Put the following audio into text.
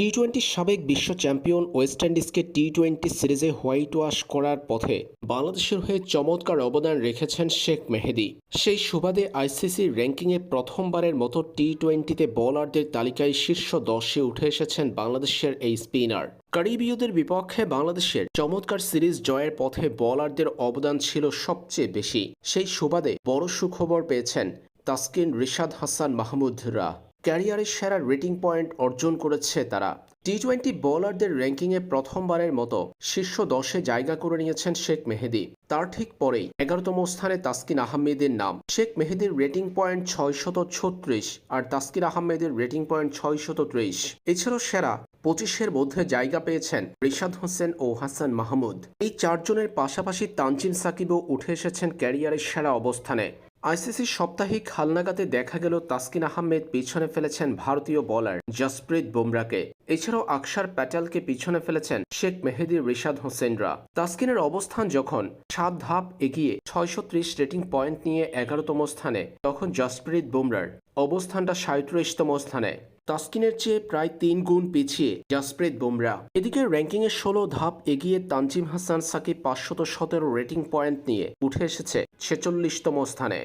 টি twenty সাবেক বিশ্ব champion West ইন্ডিজকে টি টোয়েন্টি সিরিজে হোয়াইট ওয়াশ করার পথে বাংলাদেশের হয়ে চমৎকার অবদান রেখেছেন শেখ মেহেদি। সেই সুবাদে আইসিসি র্যাঙ্কিংয়ে প্রথমবারের মতো টি টোয়েন্টিতে বোলারদের তালিকায় শীর্ষ দশে উঠে এসেছেন বাংলাদেশের এই স্পিনার। কারিবীয়দের বিপক্ষে বাংলাদেশের চমৎকার সিরিজ জয়ের পথে বোলারদের অবদান ছিল সবচেয়ে বেশি। সেই সুবাদে বড় সুখবর পেয়েছেন তাসকিন রিশাদ হাসান মাহমুদরা। ক্যারিয়ারের সেরা রেটিং পয়েন্ট অর্জন করেছে তারা। টি টোয়েন্টি বোলারদের র্যাঙ্কিংয়ে প্রথমবারের মতো শীর্ষ দশে জায়গা করে নিয়েছেন শেখ মেহেদি। তার ঠিক পরেই এগারোতম স্থানে তাসকিন আহমেদের নাম। শেখ মেহেদির রেটিং পয়েন্ট ছয়শত ছত্রিশ আর তাসকিন আহমেদের রেটিং পয়েন্ট ছয়শত ত্রিশ। এছাড়াও সেরা পঁচিশের মধ্যে জায়গা পেয়েছেন রিশাদ হোসেন ও হাসান মাহমুদ। এই চারজনের পাশাপাশি তানজিম সাকিবও উঠে এসেছেন ক্যারিয়ারের সেরা অবস্থানে। আইসিসির সাপ্তাহিক হালনাগাতে দেখা গেল তাসকিন আহমেদ পিছনে ফেলেছেন ভারতীয় বোলার জসপ্রীত বুমরাকে এছাড়াও আকসার প্যাটেলকে পিছনে ফেলেছেন শেখ মেহেদি, রিশাদ হোসেনরা। তাসকিনের অবস্থান যখন সাত ধাপ এগিয়ে ছয়শো ত্রিশ রেটিং পয়েন্ট নিয়ে এগারোতম স্থানে, তখন জসপ্রীত বুমরার অবস্থানটা সাঁত্রিশতম স্থানে। তাস্কিনের চেয়ে প্রায় তিন গুণ পিছিয়ে জাসপ্রীত বুমরা এদিকে র্যাঙ্কিংয়ে ষোলো ধাপ এগিয়ে তানজিম হাসান সাকিব পাঁচশত সতেরো রেটিং পয়েন্ট নিয়ে উঠে এসেছে ছেচল্লিশতম স্থানে।